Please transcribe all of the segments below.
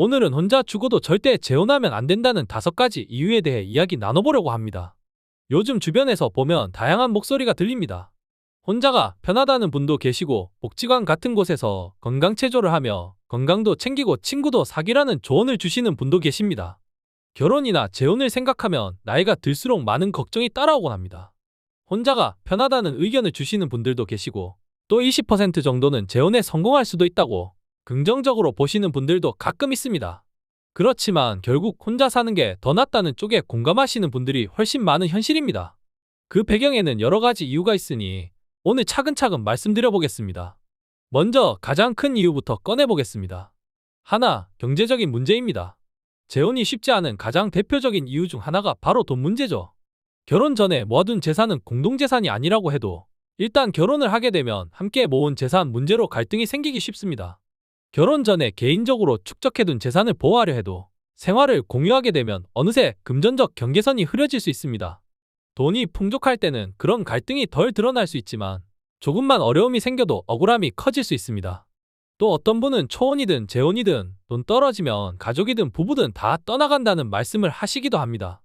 오늘은 혼자 죽어도 절대 재혼하면 안 된다는 다섯 가지 이유에 대해 이야기 나눠보려고 합니다. 요즘 주변에서 보면 다양한 목소리가 들립니다. 혼자가 편하다는 분도 계시고 복지관 같은 곳에서 건강 체조를 하며 건강도 챙기고 친구도 사귀라는 조언을 주시는 분도 계십니다. 결혼이나 재혼을 생각하면 나이가 들수록 많은 걱정이 따라오곤 합니다. 혼자가 편하다는 의견을 주시는 분들도 계시고 또 20% 정도는 재혼에 성공할 수도 있다고 긍정적으로 보시는 분들도 가끔 있습니다. 그렇지만 결국 혼자 사는 게 더 낫다는 쪽에 공감하시는 분들이 훨씬 많은 현실입니다. 그 배경에는 여러 가지 이유가 있으니 오늘 차근차근 말씀드려 보겠습니다. 먼저 가장 큰 이유부터 꺼내보겠습니다. 하나, 경제적인 문제입니다. 재혼이 쉽지 않은 가장 대표적인 이유 중 하나가 바로 돈 문제죠. 결혼 전에 모아둔 재산은 공동재산이 아니라고 해도 일단 결혼을 하게 되면 함께 모은 재산 문제로 갈등이 생기기 쉽습니다. 결혼 전에 개인적으로 축적해둔 재산을 보호하려 해도 생활을 공유하게 되면 어느새 금전적 경계선이 흐려질 수 있습니다. 돈이 풍족할 때는 그런 갈등이 덜 드러날 수 있지만 조금만 어려움이 생겨도 억울함이 커질 수 있습니다. 또 어떤 분은 초혼이든 재혼이든 돈 떨어지면 가족이든 부부든 다 떠나간다는 말씀을 하시기도 합니다.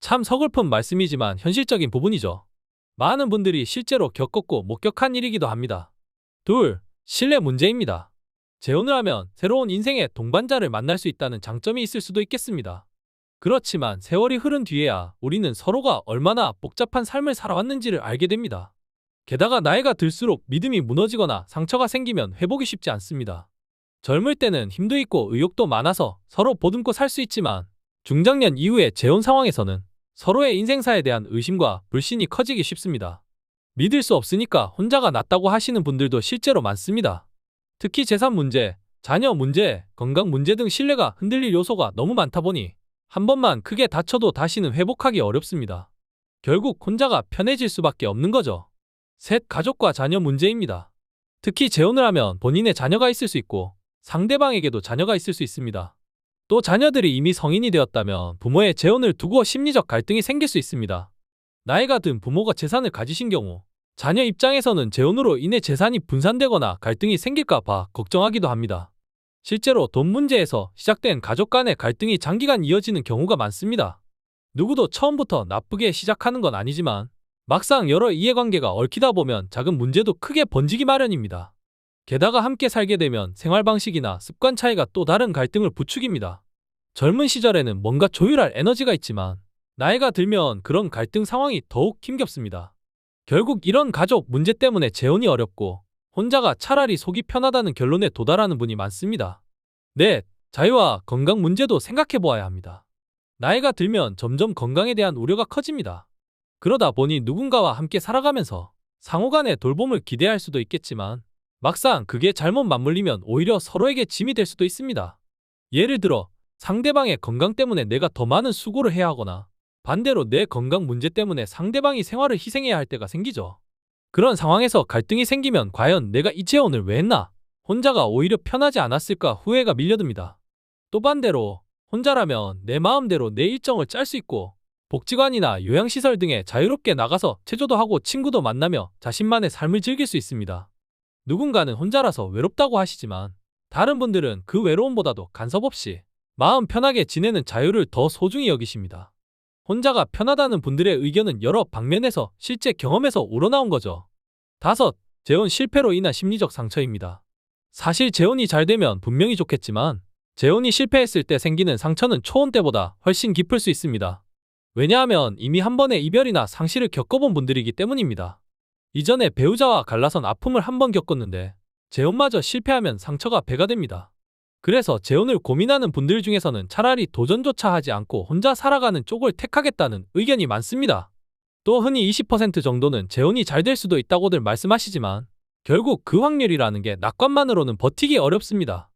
참 서글픈 말씀이지만 현실적인 부분이죠. 많은 분들이 실제로 겪었고 목격한 일이기도 합니다. 둘, 신뢰 문제입니다. 재혼을 하면 새로운 인생의 동반자를 만날 수 있다는 장점이 있을 수도 있겠습니다. 그렇지만 세월이 흐른 뒤에야 우리는 서로가 얼마나 복잡한 삶을 살아왔는지를 알게 됩니다. 게다가 나이가 들수록 믿음이 무너지거나 상처가 생기면 회복이 쉽지 않습니다. 젊을 때는 힘도 있고 의욕도 많아서 서로 보듬고 살 수 있지만 중장년 이후의 재혼 상황에서는 서로의 인생사에 대한 의심과 불신이 커지기 쉽습니다. 믿을 수 없으니까 혼자가 낫다고 하시는 분들도 실제로 많습니다. 특히 재산 문제, 자녀 문제, 건강 문제 등 신뢰가 흔들릴 요소가 너무 많다 보니 한 번만 크게 다쳐도 다시는 회복하기 어렵습니다. 결국 혼자가 편해질 수밖에 없는 거죠. 셋, 가족과 자녀 문제입니다. 특히 재혼을 하면 본인의 자녀가 있을 수 있고 상대방에게도 자녀가 있을 수 있습니다. 또 자녀들이 이미 성인이 되었다면 부모의 재혼을 두고 심리적 갈등이 생길 수 있습니다. 나이가 든 부모가 재산을 가지신 경우 자녀 입장에서는 재혼으로 인해 재산이 분산되거나 갈등이 생길까 봐 걱정하기도 합니다. 실제로 돈 문제에서 시작된 가족 간의 갈등이 장기간 이어지는 경우가 많습니다. 누구도 처음부터 나쁘게 시작하는 건 아니지만 막상 여러 이해관계가 얽히다 보면 작은 문제도 크게 번지기 마련입니다. 게다가 함께 살게 되면 생활 방식이나 습관 차이가 또 다른 갈등을 부추깁니다. 젊은 시절에는 뭔가 조율할 에너지가 있지만 나이가 들면 그런 갈등 상황이 더욱 힘겹습니다. 결국 이런 가족 문제 때문에 재혼이 어렵고 혼자가 차라리 속이 편하다는 결론에 도달하는 분이 많습니다. 넷, 자유와 건강 문제도 생각해 보아야 합니다. 나이가 들면 점점 건강에 대한 우려가 커집니다. 그러다 보니 누군가와 함께 살아가면서 상호 간의 돌봄을 기대할 수도 있겠지만 막상 그게 잘못 맞물리면 오히려 서로에게 짐이 될 수도 있습니다. 예를 들어 상대방의 건강 때문에 내가 더 많은 수고를 해야 하거나 반대로 내 건강 문제 때문에 상대방이 생활을 희생해야 할 때가 생기죠. 그런 상황에서 갈등이 생기면 과연 내가 이 재혼을 왜 했나? 혼자가 오히려 편하지 않았을까 후회가 밀려듭니다. 또 반대로 혼자라면 내 마음대로 내 일정을 짤 수 있고 복지관이나 요양시설 등에 자유롭게 나가서 체조도 하고 친구도 만나며 자신만의 삶을 즐길 수 있습니다. 누군가는 혼자라서 외롭다고 하시지만 다른 분들은 그 외로움보다도 간섭 없이 마음 편하게 지내는 자유를 더 소중히 여기십니다. 혼자가 편하다는 분들의 의견은 여러 방면에서 실제 경험에서 우러나온 거죠. 다섯, 재혼 실패로 인한 심리적 상처입니다. 사실 재혼이 잘 되면 분명히 좋겠지만 재혼이 실패했을 때 생기는 상처는 초혼 때보다 훨씬 깊을 수 있습니다. 왜냐하면 이미 한 번의 이별이나 상실을 겪어본 분들이기 때문입니다. 이전에 배우자와 갈라선 아픔을 한 번 겪었는데 재혼마저 실패하면 상처가 배가 됩니다. 그래서 재혼을 고민하는 분들 중에서는 차라리 도전조차 하지 않고 혼자 살아가는 쪽을 택하겠다는 의견이 많습니다. 또 흔히 20% 정도는 재혼이 잘 될 수도 있다고들 말씀하시지만 결국 그 확률이라는 게 낙관만으로는 버티기 어렵습니다.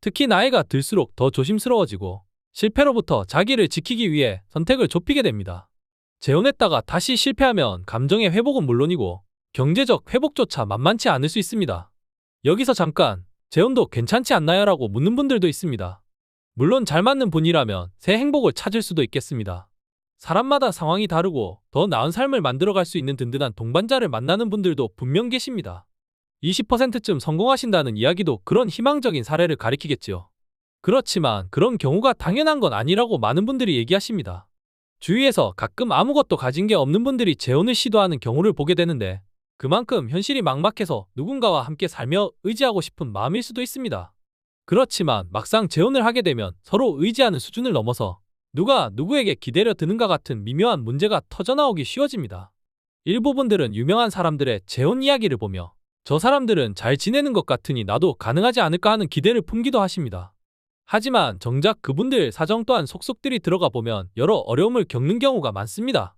특히 나이가 들수록 더 조심스러워지고 실패로부터 자기를 지키기 위해 선택을 좁히게 됩니다. 재혼했다가 다시 실패하면 감정의 회복은 물론이고 경제적 회복조차 만만치 않을 수 있습니다. 여기서 잠깐 재혼도 괜찮지 않나요? 라고 묻는 분들도 있습니다. 물론 잘 맞는 분이라면 새 행복을 찾을 수도 있겠습니다. 사람마다 상황이 다르고 더 나은 삶을 만들어갈 수 있는 든든한 동반자를 만나는 분들도 분명 계십니다. 20%쯤 성공하신다는 이야기도 그런 희망적인 사례를 가리키겠지요. 그렇지만 그런 경우가 당연한 건 아니라고 많은 분들이 얘기하십니다. 주위에서 가끔 아무것도 가진 게 없는 분들이 재혼을 시도하는 경우를 보게 되는데 그만큼 현실이 막막해서 누군가와 함께 살며 의지하고 싶은 마음일 수도 있습니다. 그렇지만 막상 재혼을 하게 되면 서로 의지하는 수준을 넘어서 누가 누구에게 기대려 드는가 같은 미묘한 문제가 터져나오기 쉬워집니다. 일부분들은 유명한 사람들의 재혼 이야기를 보며 저 사람들은 잘 지내는 것 같으니 나도 가능하지 않을까 하는 기대를 품기도 하십니다. 하지만 정작 그분들 사정 또한 속속들이 들어가 보면 여러 어려움을 겪는 경우가 많습니다.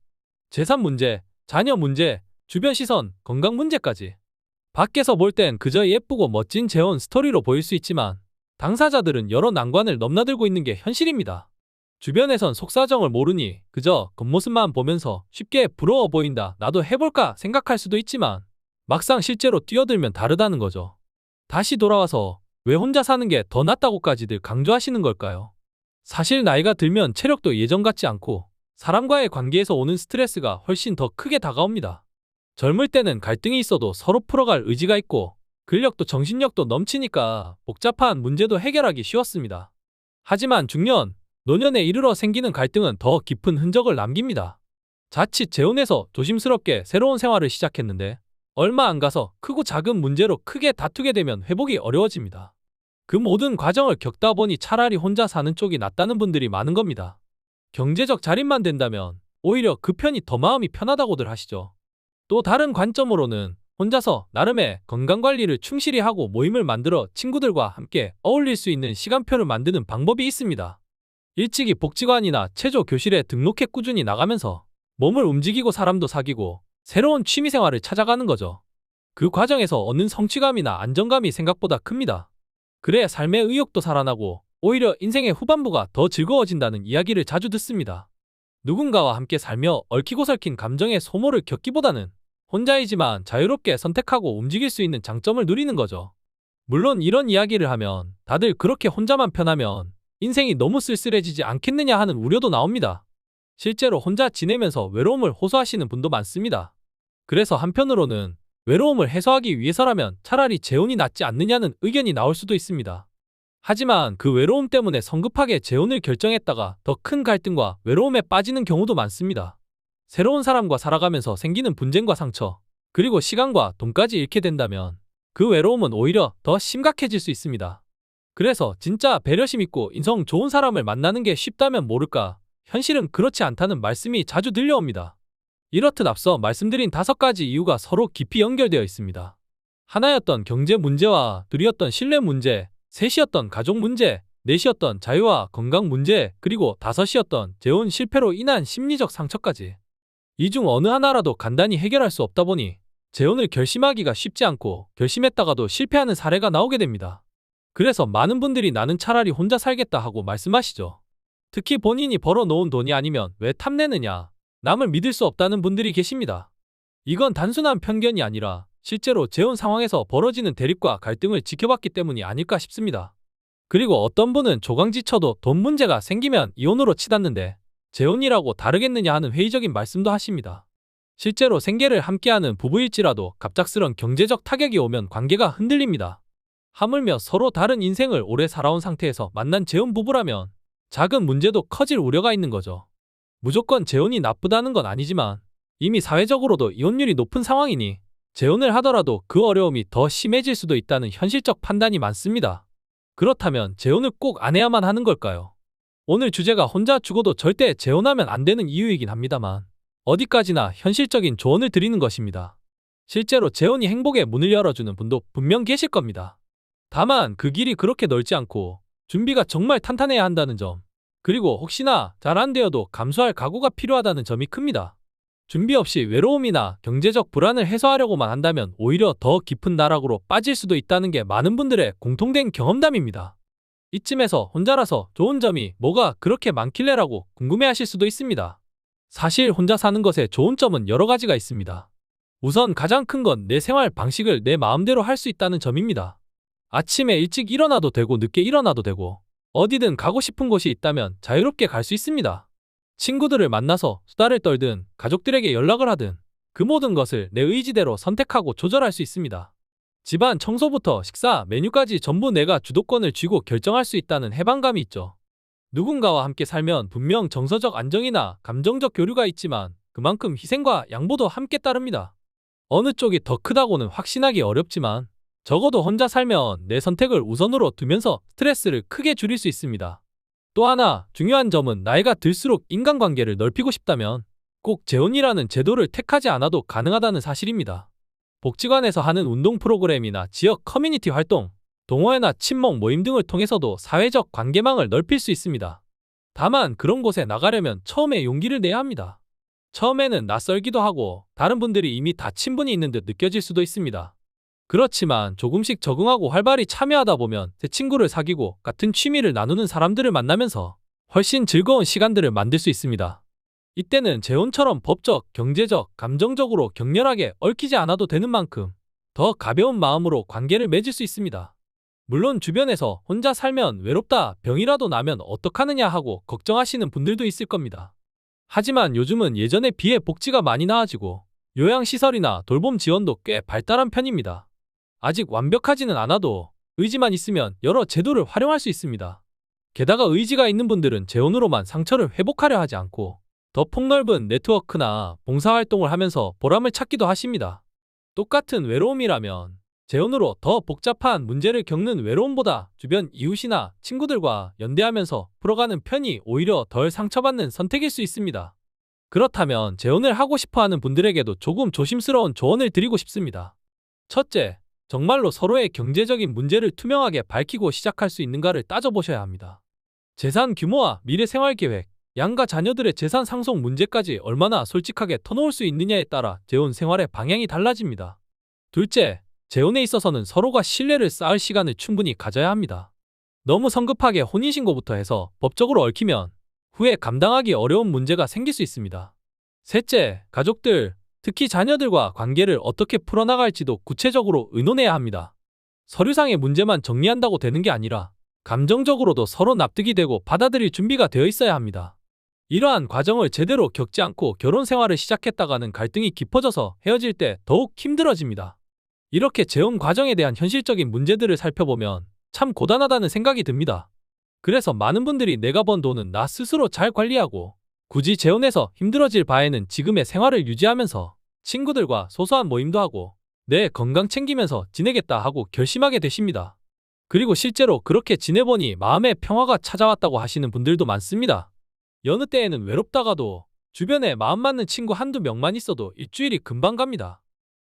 재산 문제, 자녀 문제, 주변 시선, 건강 문제까지. 밖에서 볼 땐 그저 예쁘고 멋진 재혼 스토리로 보일 수 있지만 당사자들은 여러 난관을 넘나들고 있는 게 현실입니다. 주변에선 속사정을 모르니 그저 겉모습만 보면서 쉽게 부러워 보인다, 나도 해볼까 생각할 수도 있지만 막상 실제로 뛰어들면 다르다는 거죠. 다시 돌아와서 왜 혼자 사는 게 더 낫다고까지들 강조하시는 걸까요? 사실 나이가 들면 체력도 예전 같지 않고 사람과의 관계에서 오는 스트레스가 훨씬 더 크게 다가옵니다. 젊을 때는 갈등이 있어도 서로 풀어갈 의지가 있고 근력도 정신력도 넘치니까 복잡한 문제도 해결하기 쉬웠습니다. 하지만 중년, 노년에 이르러 생기는 갈등은 더 깊은 흔적을 남깁니다. 자칫 재혼해서 조심스럽게 새로운 생활을 시작했는데 얼마 안 가서 크고 작은 문제로 크게 다투게 되면 회복이 어려워집니다. 그 모든 과정을 겪다 보니 차라리 혼자 사는 쪽이 낫다는 분들이 많은 겁니다. 경제적 자립만 된다면 오히려 그 편이 더 마음이 편하다고들 하시죠. 또 다른 관점으로는 혼자서 나름의 건강관리를 충실히 하고 모임을 만들어 친구들과 함께 어울릴 수 있는 시간표를 만드는 방법이 있습니다. 일찍이 복지관이나 체조 교실에 등록해 꾸준히 나가면서 몸을 움직이고 사람도 사귀고 새로운 취미생활을 찾아가는 거죠. 그 과정에서 얻는 성취감이나 안정감이 생각보다 큽니다. 그래야 삶의 의욕도 살아나고 오히려 인생의 후반부가 더 즐거워진다는 이야기를 자주 듣습니다. 누군가와 함께 살며 얽히고 설킨 감정의 소모를 겪기보다는 혼자이지만 자유롭게 선택하고 움직일 수 있는 장점을 누리는 거죠. 물론 이런 이야기를 하면 다들 그렇게 혼자만 편하면 인생이 너무 쓸쓸해지지 않겠느냐 하는 우려도 나옵니다. 실제로 혼자 지내면서 외로움을 호소하시는 분도 많습니다. 그래서 한편으로는 외로움을 해소하기 위해서라면 차라리 재혼이 낫지 않느냐는 의견이 나올 수도 있습니다. 하지만 그 외로움 때문에 성급하게 재혼을 결정했다가 더 큰 갈등과 외로움에 빠지는 경우도 많습니다. 새로운 사람과 살아가면서 생기는 분쟁과 상처, 그리고 시간과 돈까지 잃게 된다면 그 외로움은 오히려 더 심각해질 수 있습니다. 그래서 진짜 배려심 있고 인성 좋은 사람을 만나는 게 쉽다면 모를까 현실은 그렇지 않다는 말씀이 자주 들려옵니다. 이렇듯 앞서 말씀드린 다섯 가지 이유가 서로 깊이 연결되어 있습니다. 하나였던 경제 문제와 둘이었던 신뢰 문제, 셋이었던 가족 문제, 넷이었던 자유와 건강 문제, 그리고 다섯이었던 재혼 실패로 인한 심리적 상처까지. 이 중 어느 하나라도 간단히 해결할 수 없다 보니 재혼을 결심하기가 쉽지 않고 결심했다가도 실패하는 사례가 나오게 됩니다. 그래서 많은 분들이 나는 차라리 혼자 살겠다 하고 말씀하시죠. 특히 본인이 벌어놓은 돈이 아니면 왜 탐내느냐, 남을 믿을 수 없다는 분들이 계십니다. 이건 단순한 편견이 아니라 실제로 재혼 상황에서 벌어지는 대립과 갈등을 지켜봤기 때문이 아닐까 싶습니다. 그리고 어떤 분은 조강지쳐도 돈 문제가 생기면 이혼으로 치닫는데 재혼이라고 다르겠느냐 하는 회의적인 말씀도 하십니다. 실제로 생계를 함께하는 부부일지라도 갑작스런 경제적 타격이 오면 관계가 흔들립니다. 하물며 서로 다른 인생을 오래 살아온 상태에서 만난 재혼 부부라면 작은 문제도 커질 우려가 있는 거죠. 무조건 재혼이 나쁘다는 건 아니지만 이미 사회적으로도 이혼율이 높은 상황이니 재혼을 하더라도 그 어려움이 더 심해질 수도 있다는 현실적 판단이 많습니다. 그렇다면 재혼을 꼭 안 해야만 하는 걸까요? 오늘 주제가 혼자 죽어도 절대 재혼하면 안 되는 이유이긴 합니다만 어디까지나 현실적인 조언을 드리는 것입니다. 실제로 재혼이 행복의 문을 열어주는 분도 분명 계실 겁니다. 다만 그 길이 그렇게 넓지 않고 준비가 정말 탄탄해야 한다는 점, 그리고 혹시나 잘 안 되어도 감수할 각오가 필요하다는 점이 큽니다. 준비 없이 외로움이나 경제적 불안을 해소하려고만 한다면 오히려 더 깊은 나락으로 빠질 수도 있다는 게 많은 분들의 공통된 경험담입니다. 이쯤에서 혼자라서 좋은 점이 뭐가 그렇게 많길래라고 궁금해하실 수도 있습니다. 사실 혼자 사는 것에 좋은 점은 여러 가지가 있습니다. 우선 가장 큰 건 내 생활 방식을 내 마음대로 할 수 있다는 점입니다. 아침에 일찍 일어나도 되고 늦게 일어나도 되고 어디든 가고 싶은 곳이 있다면 자유롭게 갈 수 있습니다. 친구들을 만나서 수다를 떨든 가족들에게 연락을 하든 그 모든 것을 내 의지대로 선택하고 조절할 수 있습니다. 집안 청소부터 식사, 메뉴까지 전부 내가 주도권을 쥐고 결정할 수 있다는 해방감이 있죠. 누군가와 함께 살면 분명 정서적 안정이나 감정적 교류가 있지만 그만큼 희생과 양보도 함께 따릅니다. 어느 쪽이 더 크다고는 확신하기 어렵지만 적어도 혼자 살면 내 선택을 우선으로 두면서 스트레스를 크게 줄일 수 있습니다. 또 하나 중요한 점은 나이가 들수록 인간관계를 넓히고 싶다면 꼭 재혼이라는 제도를 택하지 않아도 가능하다는 사실입니다. 복지관에서 하는 운동 프로그램이나 지역 커뮤니티 활동, 동호회나 친목 모임 등을 통해서도 사회적 관계망을 넓힐 수 있습니다. 다만 그런 곳에 나가려면 처음에 용기를 내야 합니다. 처음에는 낯설기도 하고 다른 분들이 이미 다 친분이 있는 듯 느껴질 수도 있습니다. 그렇지만 조금씩 적응하고 활발히 참여하다 보면 새 친구를 사귀고 같은 취미를 나누는 사람들을 만나면서 훨씬 즐거운 시간들을 만들 수 있습니다. 이때는 재혼처럼 법적, 경제적, 감정적으로 격렬하게 얽히지 않아도 되는 만큼 더 가벼운 마음으로 관계를 맺을 수 있습니다. 물론 주변에서 혼자 살면 외롭다, 병이라도 나면 어떡하느냐 하고 걱정하시는 분들도 있을 겁니다. 하지만 요즘은 예전에 비해 복지가 많이 나아지고 요양시설이나 돌봄 지원도 꽤 발달한 편입니다. 아직 완벽하지는 않아도 의지만 있으면 여러 제도를 활용할 수 있습니다. 게다가 의지가 있는 분들은 재혼으로만 상처를 회복하려 하지 않고 더 폭넓은 네트워크나 봉사활동을 하면서 보람을 찾기도 하십니다. 똑같은 외로움이라면 재혼으로 더 복잡한 문제를 겪는 외로움보다 주변 이웃이나 친구들과 연대하면서 풀어가는 편이 오히려 덜 상처받는 선택일 수 있습니다. 그렇다면 재혼을 하고 싶어 하는 분들에게도 조금 조심스러운 조언을 드리고 싶습니다. 첫째, 정말로 서로의 경제적인 문제를 투명하게 밝히고 시작할 수 있는가를 따져보셔야 합니다. 재산 규모와 미래 생활 계획, 양가 자녀들의 재산 상속 문제까지 얼마나 솔직하게 터놓을 수 있느냐에 따라 재혼 생활의 방향이 달라집니다. 둘째, 재혼에 있어서는 서로가 신뢰를 쌓을 시간을 충분히 가져야 합니다. 너무 성급하게 혼인신고부터 해서 법적으로 얽히면 후에 감당하기 어려운 문제가 생길 수 있습니다. 셋째, 가족들, 특히 자녀들과 관계를 어떻게 풀어나갈지도 구체적으로 의논해야 합니다. 서류상의 문제만 정리한다고 되는 게 아니라 감정적으로도 서로 납득이 되고 받아들일 준비가 되어 있어야 합니다. 이러한 과정을 제대로 겪지 않고 결혼 생활을 시작했다가는 갈등이 깊어져서 헤어질 때 더욱 힘들어집니다. 이렇게 재혼 과정에 대한 현실적인 문제들을 살펴보면 참 고단하다는 생각이 듭니다. 그래서 많은 분들이 내가 번 돈은 나 스스로 잘 관리하고 굳이 재혼해서 힘들어질 바에는 지금의 생활을 유지하면서 친구들과 소소한 모임도 하고 내 건강 챙기면서 지내겠다 하고 결심하게 되십니다. 그리고 실제로 그렇게 지내보니 마음의 평화가 찾아왔다고 하시는 분들도 많습니다. 여느 때에는 외롭다가도 주변에 마음 맞는 친구 한두 명만 있어도 일주일이 금방 갑니다.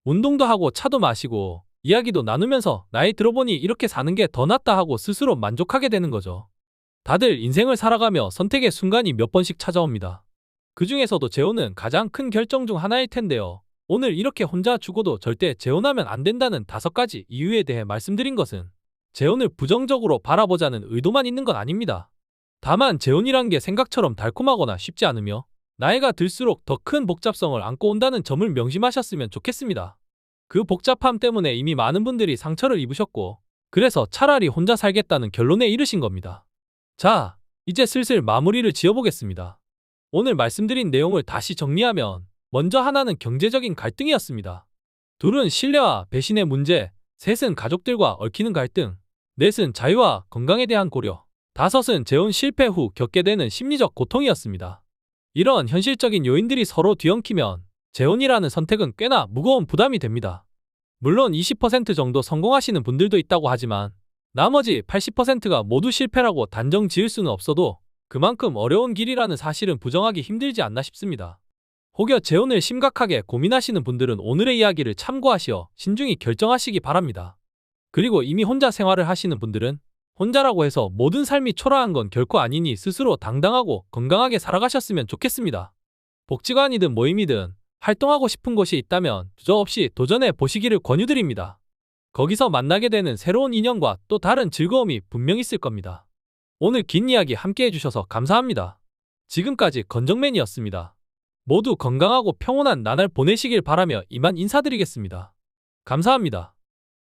운동도 하고 차도 마시고 이야기도 나누면서 나이 들어보니 이렇게 사는 게 더 낫다 하고 스스로 만족하게 되는 거죠. 다들 인생을 살아가며 선택의 순간이 몇 번씩 찾아옵니다. 그 중에서도 재혼은 가장 큰 결정 중 하나일 텐데요. 오늘 이렇게 혼자 죽어도 절대 재혼하면 안 된다는 다섯 가지 이유에 대해 말씀드린 것은 재혼을 부정적으로 바라보자는 의도만 있는 건 아닙니다. 다만 재혼이란 게 생각처럼 달콤하거나 쉽지 않으며 나이가 들수록 더 큰 복잡성을 안고 온다는 점을 명심하셨으면 좋겠습니다. 그 복잡함 때문에 이미 많은 분들이 상처를 입으셨고 그래서 차라리 혼자 살겠다는 결론에 이르신 겁니다. 자, 이제 슬슬 마무리를 지어보겠습니다. 오늘 말씀드린 내용을 다시 정리하면 먼저 하나는 경제적인 갈등이었습니다. 둘은 신뢰와 배신의 문제, 셋은 가족들과 얽히는 갈등, 넷은 자유와 건강에 대한 고려, 다섯은 재혼 실패 후 겪게 되는 심리적 고통이었습니다. 이런 현실적인 요인들이 서로 뒤엉키면 재혼이라는 선택은 꽤나 무거운 부담이 됩니다. 물론 20% 정도 성공하시는 분들도 있다고 하지만 나머지 80%가 모두 실패라고 단정 지을 수는 없어도 그만큼 어려운 길이라는 사실은 부정하기 힘들지 않나 싶습니다. 혹여 재혼을 심각하게 고민하시는 분들은 오늘의 이야기를 참고하시어 신중히 결정하시기 바랍니다. 그리고 이미 혼자 생활을 하시는 분들은 혼자라고 해서 모든 삶이 초라한 건 결코 아니니 스스로 당당하고 건강하게 살아가셨으면 좋겠습니다. 복지관이든 모임이든 활동하고 싶은 곳이 있다면 주저없이 도전해 보시기를 권유드립니다. 거기서 만나게 되는 새로운 인연과 또 다른 즐거움이 분명 있을 겁니다. 오늘 긴 이야기 함께 해주셔서 감사합니다. 지금까지 건정맨이었습니다. 모두 건강하고 평온한 나날 보내시길 바라며 이만 인사드리겠습니다. 감사합니다.